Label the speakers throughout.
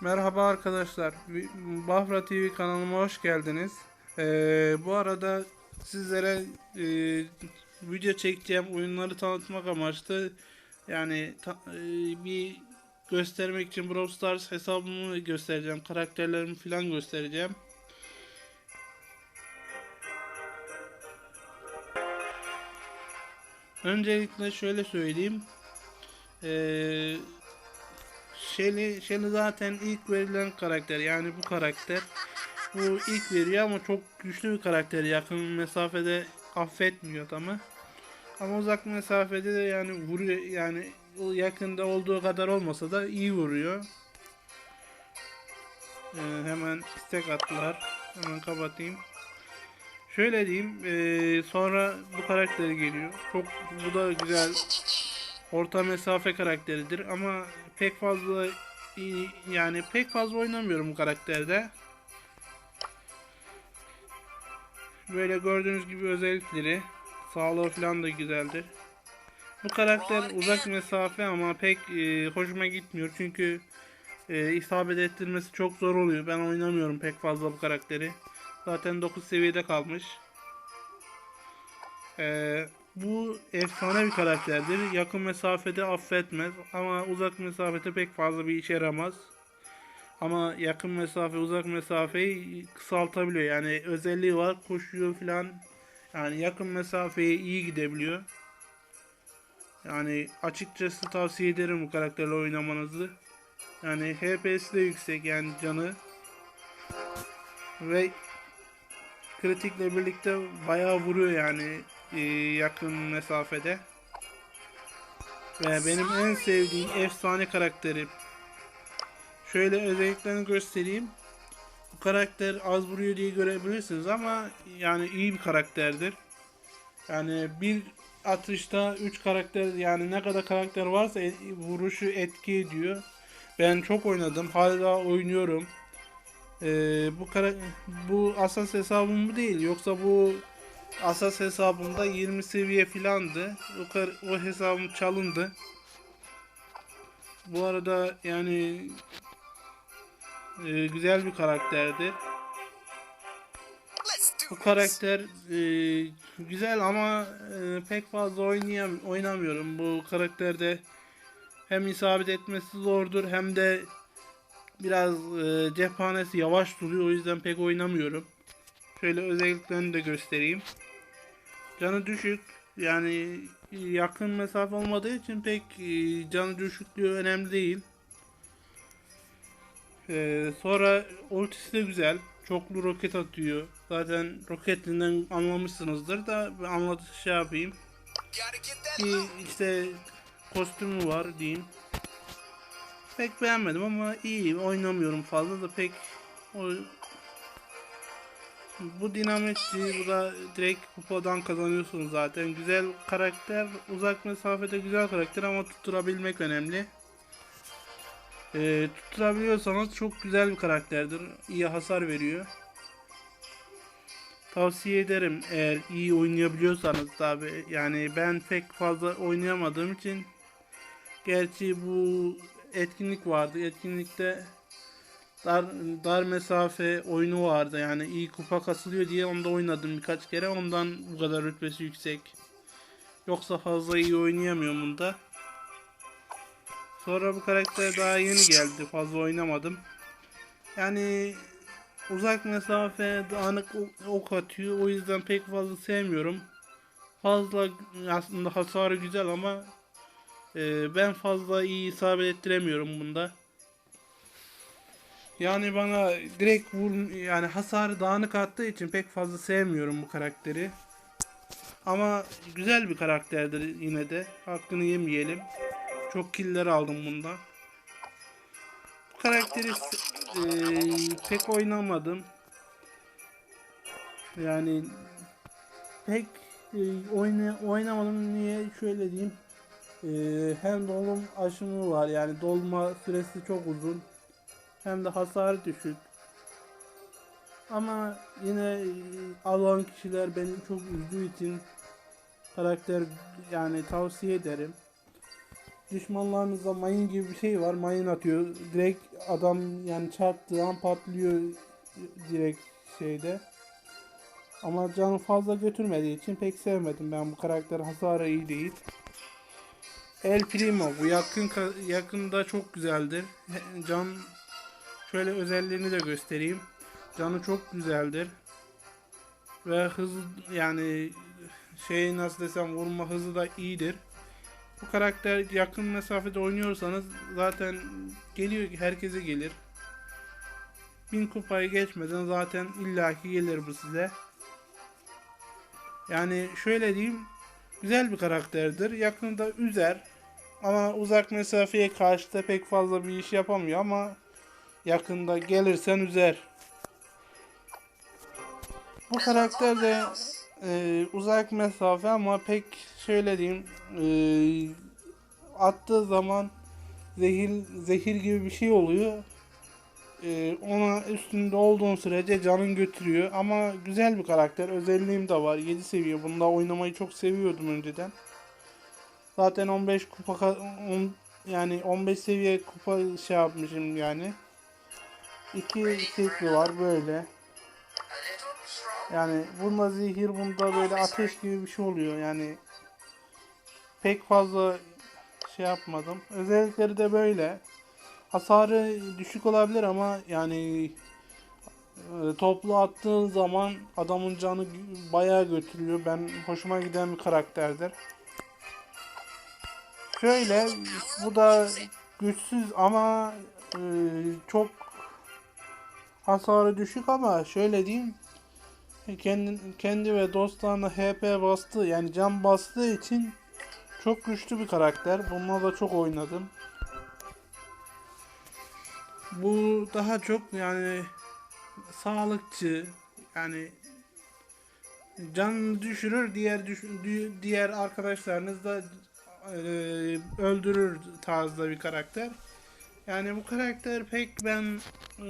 Speaker 1: Merhaba arkadaşlar. Bafra TV kanalıma hoş geldiniz. Ee, bu arada sizlere e, video çekeceğim oyunları tanıtmak amaçlı yani ta- e, bir göstermek için Brawl Stars hesabımı göstereceğim. Karakterlerimi falan göstereceğim. Öncelikle şöyle söyleyeyim. Ee, Shelly, Shelly zaten ilk verilen karakter yani bu karakter. Bu ilk veriyor ama çok güçlü bir karakter. Yakın mesafede affetmiyor adamı. Ama uzak mesafede de yani vuruyor yani yakında olduğu kadar olmasa da iyi vuruyor. Ee, hemen istek attılar. Hemen kapatayım. Şöyle diyeyim. ee, sonra bu karakter geliyor. Çok bu da güzel orta mesafe karakteridir ama pek fazla yani pek fazla oynamıyorum bu karakterde. Böyle gördüğünüz gibi özellikleri sağlığı falan da güzeldir. Bu karakter uzak mesafe ama pek e, hoşuma gitmiyor çünkü e, isabet ettirmesi çok zor oluyor. Ben oynamıyorum pek fazla bu karakteri. Zaten 9 seviyede kalmış. Ee, bu efsane bir karakterdir. Yakın mesafede affetmez ama uzak mesafede pek fazla bir işe yaramaz. Ama yakın mesafe, uzak mesafeyi kısaltabiliyor. Yani özelliği var, koşuyor falan. Yani yakın mesafeye iyi gidebiliyor. Yani açıkçası tavsiye ederim bu karakterle oynamanızı. Yani HP'si de yüksek yani canı. Ve kritikle birlikte bayağı vuruyor yani e, yakın mesafede. Ve benim en sevdiğim efsane karakteri. Şöyle özelliklerini göstereyim. Bu karakter az vuruyor diye görebilirsiniz ama yani iyi bir karakterdir. Yani bir atışta 3 karakter yani ne kadar karakter varsa e- vuruşu etki ediyor. Ben çok oynadım. Hala oynuyorum. Ee, bu kara bu asas hesabım bu değil. Yoksa bu asas hesabımda 20 seviye filandı. O, o hesabım çalındı. Bu arada yani e, güzel bir karakterdi. Bu karakter e, güzel ama e, pek fazla oynayam oynamıyorum. Bu karakterde hem isabet etmesi zordur hem de biraz e, cephanesi yavaş duruyor o yüzden pek oynamıyorum. Şöyle özelliklerini de göstereyim. Canı düşük yani yakın mesafe olmadığı için pek e, canı düşüklüğü önemli değil. E, sonra ultisi de güzel. Çoklu roket atıyor. Zaten roketinden anlamışsınızdır da ben anlat şey yapayım. Bir işte kostümü var diyeyim. Pek beğenmedim ama iyi oynamıyorum fazla da pek o bu dinamitçi bu da direkt kupadan kazanıyorsunuz zaten. Güzel karakter, uzak mesafede güzel karakter ama tutturabilmek önemli. Ee, tutturabiliyorsanız çok güzel bir karakterdir. İyi hasar veriyor. Tavsiye ederim eğer iyi oynayabiliyorsanız tabi. Yani ben pek fazla oynayamadığım için Gerçi bu etkinlik vardı. Etkinlikte dar, dar mesafe oyunu vardı. Yani iyi kupa kasılıyor diye onda oynadım birkaç kere. Ondan bu kadar rütbesi yüksek. Yoksa fazla iyi oynayamıyorum bunda. Sonra bu karakter daha yeni geldi. Fazla oynamadım. Yani uzak mesafe dağınık ok- atıyor. O yüzden pek fazla sevmiyorum. Fazla aslında hasarı güzel ama ee, ben fazla iyi isabet ettiremiyorum bunda. Yani bana direkt vur yani hasarı dağınık attığı için pek fazla sevmiyorum bu karakteri. Ama güzel bir karakterdir yine de. Hakkını yemeyelim. Çok killer aldım bunda. Bu karakteri eee, pek oynamadım. Yani pek e, oyna, oynamadım niye şöyle diyeyim. Ee, hem dolum aşımı var yani dolma süresi çok uzun hem de hasarı düşük. Ama yine alan kişiler beni çok üzdüğü için karakter yani tavsiye ederim. düşmanlarınızda mayın gibi bir şey var. Mayın atıyor. Direkt adam yani çarptığı an patlıyor direkt şeyde. Ama canı fazla götürmediği için pek sevmedim ben bu karakter hasarı iyi değil. El Primo bu yakın yakında çok güzeldir. Can şöyle özelliğini de göstereyim. Canı çok güzeldir. Ve hız yani şey nasıl desem vurma hızı da iyidir. Bu karakter yakın mesafede oynuyorsanız zaten geliyor herkese gelir. 1000 kupayı geçmeden zaten illaki gelir bu size. Yani şöyle diyeyim güzel bir karakterdir. Yakında üzer ama uzak mesafeye karşı da pek fazla bir iş yapamıyor ama yakında gelirsen üzer. Bu karakter de e, uzak mesafe ama pek şöyle diyeyim e, attığı zaman zehir zehir gibi bir şey oluyor. E, ona üstünde olduğun sürece canın götürüyor ama güzel bir karakter. Özelliğim de var. 7 seviye. Bunda oynamayı çok seviyordum önceden. Zaten 15 kupa on- yani 15 seviye kupa şey yapmışım yani. İki şekli var böyle. Yani bunda zehir bunda böyle ateş gibi bir şey oluyor yani. Pek fazla şey yapmadım. Özellikleri de böyle. Hasarı düşük olabilir ama yani e, toplu attığın zaman adamın canı bayağı götürüyor. Ben hoşuma giden bir karakterdir. Şöyle bu da güçsüz ama e, çok hasarı düşük ama şöyle diyeyim kendi, kendi ve dostlarına HP bastığı yani can bastığı için çok güçlü bir karakter. Bununla da çok oynadım. Bu daha çok yani sağlıkçı yani can düşürür diğer düş, di- diğer arkadaşlarınız da e, öldürür tarzda bir karakter. Yani bu karakter pek ben e,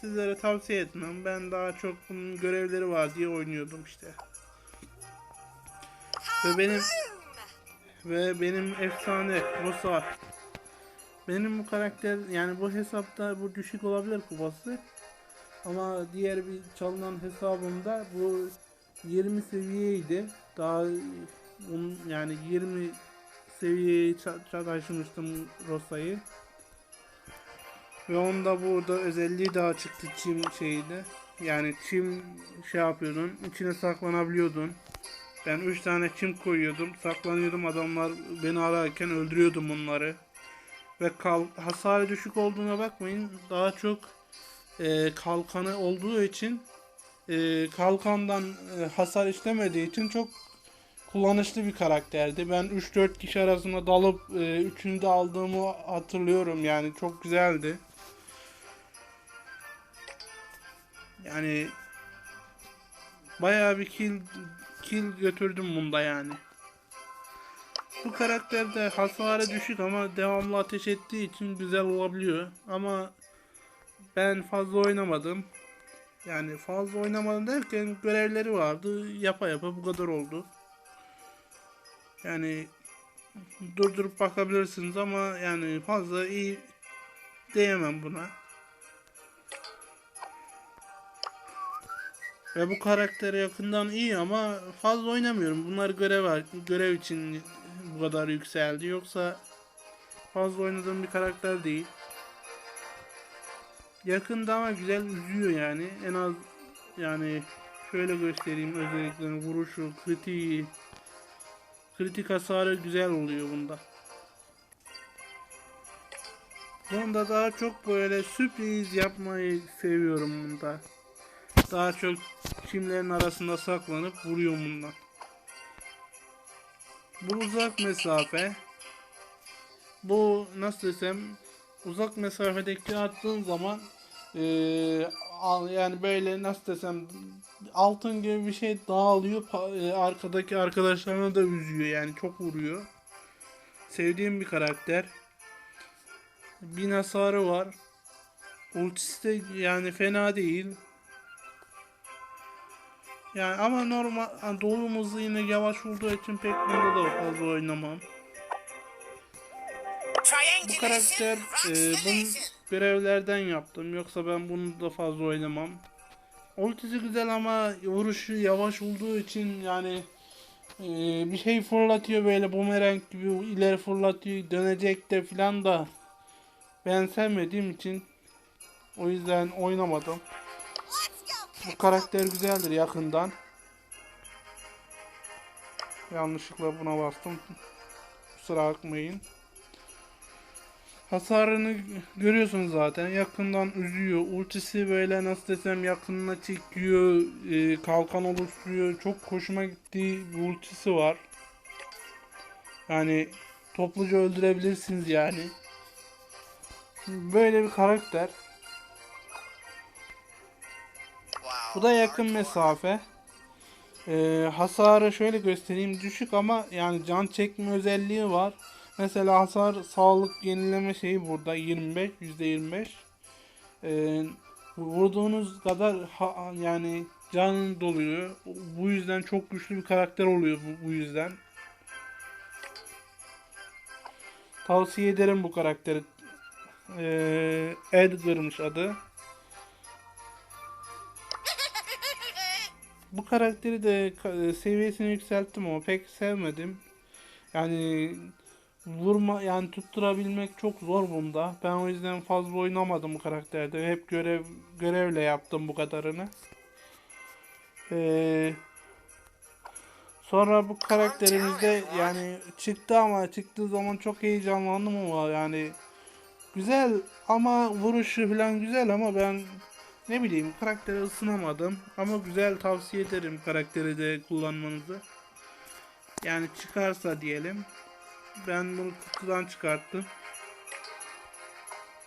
Speaker 1: sizlere tavsiye etmem. Ben daha çok bunun görevleri var diye oynuyordum işte. Ve benim ve benim efsane Rosa. Benim bu karakter yani bu hesapta bu düşük olabilir kupası. Ama diğer bir çalınan hesabımda bu 20 seviyeydi. Daha yani 20 seviyeye taşımıştım Rosa'yı. Ve onda burada özelliği daha çıktı çim şeydi. Yani çim şey yapıyordun, içine saklanabiliyordun. Ben 3 tane çim koyuyordum, saklanıyordum adamlar beni ararken öldürüyordum onları. Ve kal hasarı düşük olduğuna bakmayın. Daha çok e, kalkanı olduğu için e, kalkandan e, hasar işlemediği için çok kullanışlı bir karakterdi. Ben 3-4 kişi arasında dalıp e, üçünü de aldığımı hatırlıyorum yani çok güzeldi. Yani bayağı bir kill kill götürdüm bunda yani. Bu karakterde hasarı düşük ama devamlı ateş ettiği için güzel olabiliyor. Ama ben fazla oynamadım. Yani fazla oynamadım derken görevleri vardı. Yapa yapa bu kadar oldu. Yani durdurup bakabilirsiniz ama yani fazla iyi diyemem buna. Ve bu karakter yakından iyi ama fazla oynamıyorum. Bunlar görev görev için bu kadar yükseldi. Yoksa fazla oynadığım bir karakter değil. Yakında ama güzel üzüyor yani. En az yani şöyle göstereyim özelliklerini. Vuruşu, kritiği, kritik hasarı güzel oluyor bunda. Bunda daha çok böyle sürpriz yapmayı seviyorum bunda. Daha çok çimlerin arasında saklanıp vuruyor bundan. Bu uzak mesafe. Bu nasıl desem uzak mesafedeki attığın zaman al- yani böyle nasıl desem altın gibi bir şey dağılıyor e, arkadaki arkadaşlarına da üzüyor yani çok vuruyor. Sevdiğim bir karakter. Bin hasarı var. Ultisi de yani fena değil. Yani ama normal yani doğum hızı yine yavaş olduğu için pek bunda da fazla oynamam. bu karakter e, bunu görevlerden yaptım. Yoksa ben bunu da fazla oynamam. Ultisi güzel ama vuruşu yavaş olduğu için yani e, bir şey fırlatıyor böyle bumerang gibi ileri fırlatıyor dönecek de filan da ben sevmediğim için o yüzden oynamadım. Bu karakter güzeldir yakından. Yanlışlıkla buna bastım. Kusura bakmayın. Hasarını görüyorsunuz zaten. Yakından üzüyor. Ultisi böyle nasıl desem yakınına çekiyor. e, kalkan oluşturuyor. Çok hoşuma gittiği bir ultisi var. Yani topluca öldürebilirsiniz yani. Böyle bir karakter. Bu da yakın mesafe. Ee, hasarı şöyle göstereyim düşük ama yani can çekme özelliği var. Mesela hasar sağlık yenileme şeyi burada 25 %25. Ee, vurduğunuz kadar ha- yani can doluyor. Bu yüzden çok güçlü bir karakter oluyor bu, bu yüzden. Tavsiye ederim bu karakteri. Ee, Edgar'mış adı. Bu karakteri de ka- seviyesini yükselttim ama pek sevmedim. Yani vurma yani tutturabilmek çok zor bunda. Ben o yüzden fazla oynamadım bu karakterde. Hep görev görevle yaptım bu kadarını. Ee, sonra bu karakterimizde yani çıktı ama çıktığı zaman çok heyecanlandım ama yani güzel ama vuruşu falan güzel ama ben ne bileyim karaktere ısınamadım ama güzel tavsiye ederim karakteri de kullanmanızı. Yani çıkarsa diyelim. Ben bunu kutudan çıkarttım.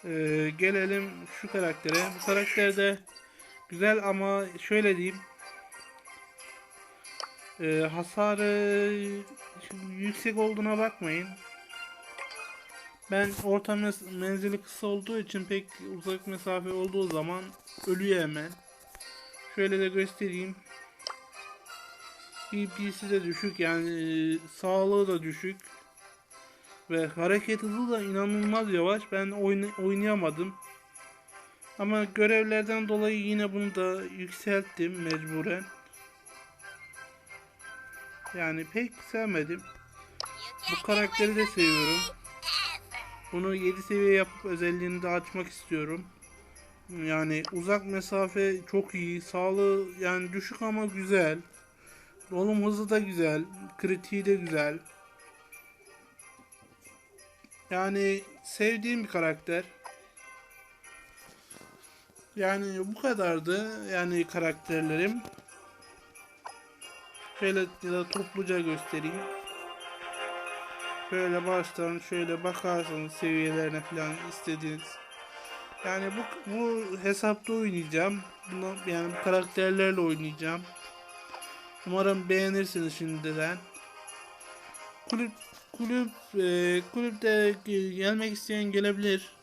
Speaker 1: Ee, gelelim şu karaktere. Bu karakter de güzel ama şöyle diyeyim. Ee, hasarı yüksek olduğuna bakmayın. Ben orta menzili kısa olduğu için pek uzak mesafe olduğu zaman ölüyor hemen. Şöyle de göstereyim. BP'si de düşük yani e, sağlığı da düşük. Ve hareket hızı da inanılmaz yavaş. Ben oyna- oynayamadım. Ama görevlerden dolayı yine bunu da yükselttim mecburen. Yani pek sevmedim. Bu karakteri de seviyorum. Bunu 7 seviye yapıp özelliğini de açmak istiyorum. Yani uzak mesafe çok iyi. Sağlığı yani düşük ama güzel. Dolum hızı da güzel. Kritiği de güzel. Yani sevdiğim bir karakter. Yani bu kadardı. Yani karakterlerim. Şöyle ya da topluca göstereyim. Şöyle baştan şöyle bakarsanız seviyelerine falan istediğiniz. Yani bu bu hesapta oynayacağım. Bunu yani bu karakterlerle oynayacağım. Umarım beğenirsiniz şimdiden. Kulüp kulüp e, kulüpte gelmek isteyen gelebilir.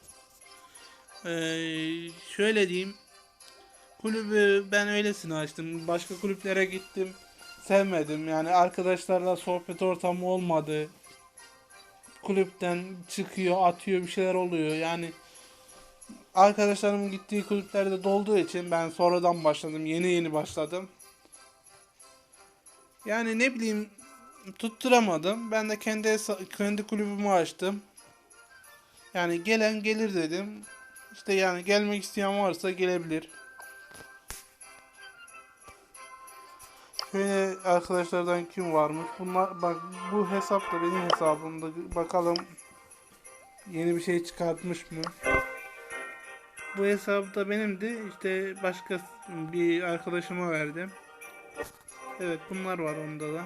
Speaker 1: E, şöyle diyeyim. Kulübü ben öylesine açtım. Başka kulüplere gittim. Sevmedim. Yani arkadaşlarla sohbet ortamı olmadı. Kulüpten çıkıyor, atıyor bir şeyler oluyor. Yani arkadaşlarımın gittiği kulüplerde dolduğu için ben sonradan başladım. Yeni yeni başladım. Yani ne bileyim tutturamadım. Ben de kendi kendi kulübümü açtım. Yani gelen gelir dedim. İşte yani gelmek isteyen varsa gelebilir. Şöyle arkadaşlardan kim varmış? Bunlar bak bu hesap da benim hesabımda. Bakalım yeni bir şey çıkartmış mı? Bu hesap da benimdi. İşte başka bir arkadaşıma verdim. Evet bunlar var onda da.